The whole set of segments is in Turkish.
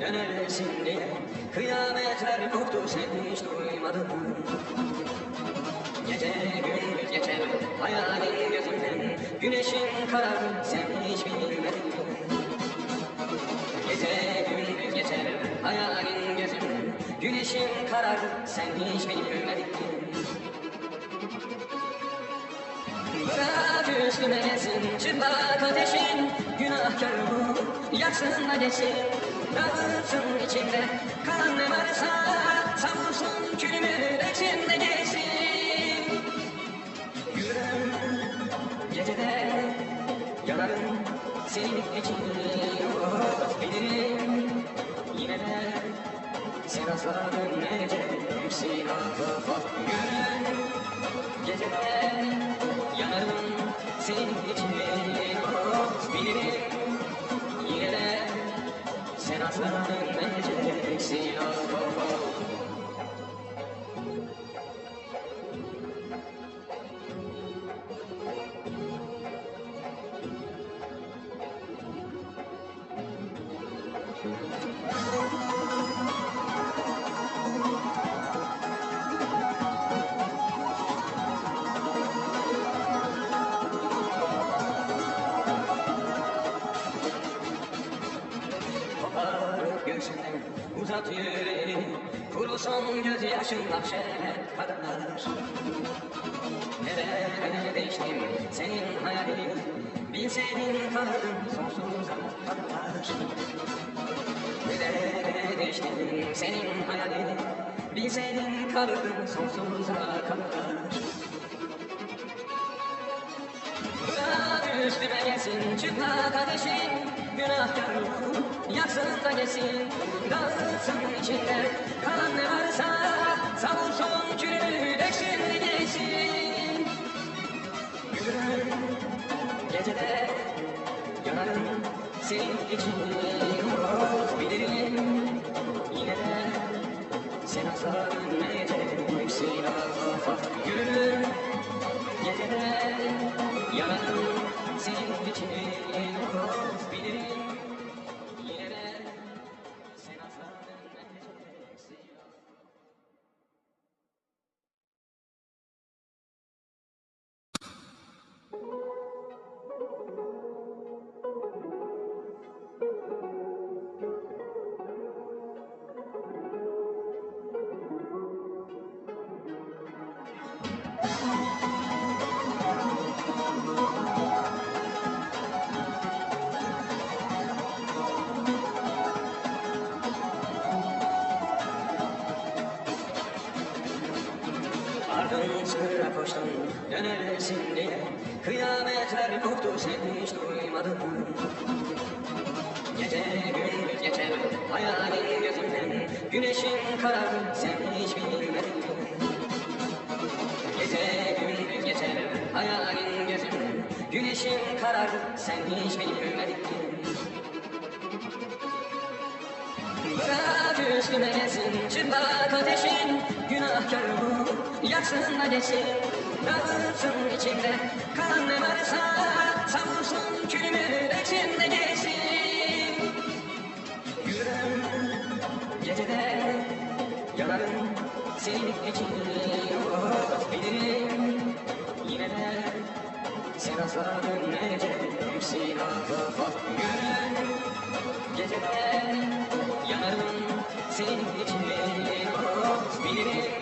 dönersin diye Kıyametler koptu sen hiç duymadın? Gece gündüz geçer hayalin gözümden Güneşin kararır sen hiç bilmedin? Gece gündüz geçer hayalin gözümden Güneşin kararır sen hiç bilmedin? Bırak üstüme gelsin çıplak ateşin Günahkar bu yaksın da geçsin Dağılsın içinde kalan ne varsa Savursun külümü döksün de geçsin Yürürüm gecede yanarım senin için. Oh, Bilirim yine de sen asla dönmeyeceksin. Yürürüm Gecede yanarım senin için Bilirim yine de sen asla dönmeyeceksin oh, oh, oh. Kopar uzat yüreğini Kurusun gözyaşın mahşere kadar Nereye değiştim senin hayalin? Bilseydin kalırdın sonsuza kadar Nereye değiştim senin hayalin? Bilseydin kalırdın sonsuza kadar Bırak üstüme gelsin çıplak ateşin Günahkarım yaksın da geçsin Dağılsın içinde kalan ne varsa Savursun külünü döksün geçsin Yürürüm gecede yanarım senin için Bilirim yine de sen asla dönmeyeceksin. Yürürüm Gecede yanarım senin için oh, Bilirim sıra koştun dönersin diye Kıyametler koptu sen hiç duymadın? Gece gündüz geçer hayalin gözümden Güneşin kararır sen hiç bilmedin? Gece gündüz geçer hayalin gözümden Güneşin kararır sen hiç bilmedin? Bırak üstüme gelsin çıplak ateşin Günahkar bu yaksın da geçsin Dağılsın içinde kalan ne varsa Savursun külümü döksün de geçsin. Yürürüm gecede yanarım senin için oh, Bilirim yine de sen asla dönmeyeceksin ah. Yürürüm Gecede yanarım senin için oh, Bilirim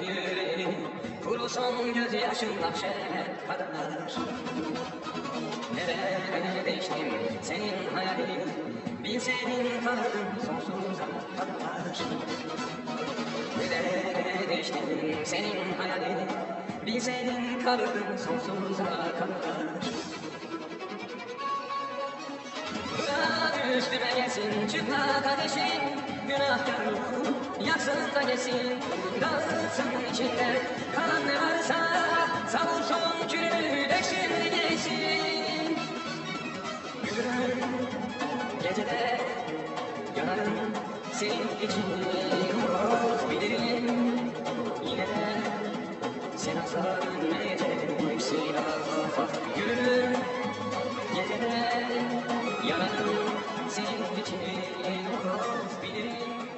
yüreğini Kurusun gözyaşın mahşere kadar Nereye değiştim senin hayalin Bilseydin kalırdın sonsuza kadar Nereye değiştim senin hayalin Bilseydin kalırdın sonsuza kadar üstüme gelsin çıplak ateşin Günahkar ruhum yaksın da geçsin Dağılsın içinde kalan ne varsa Savursun külünü döksün de geçsin. Yürürüm gecede yanarım senin için. Bilirim yine de sen asla dönmeyeceksin. Yürürüm. Gecede yanarım senin için. Bilirim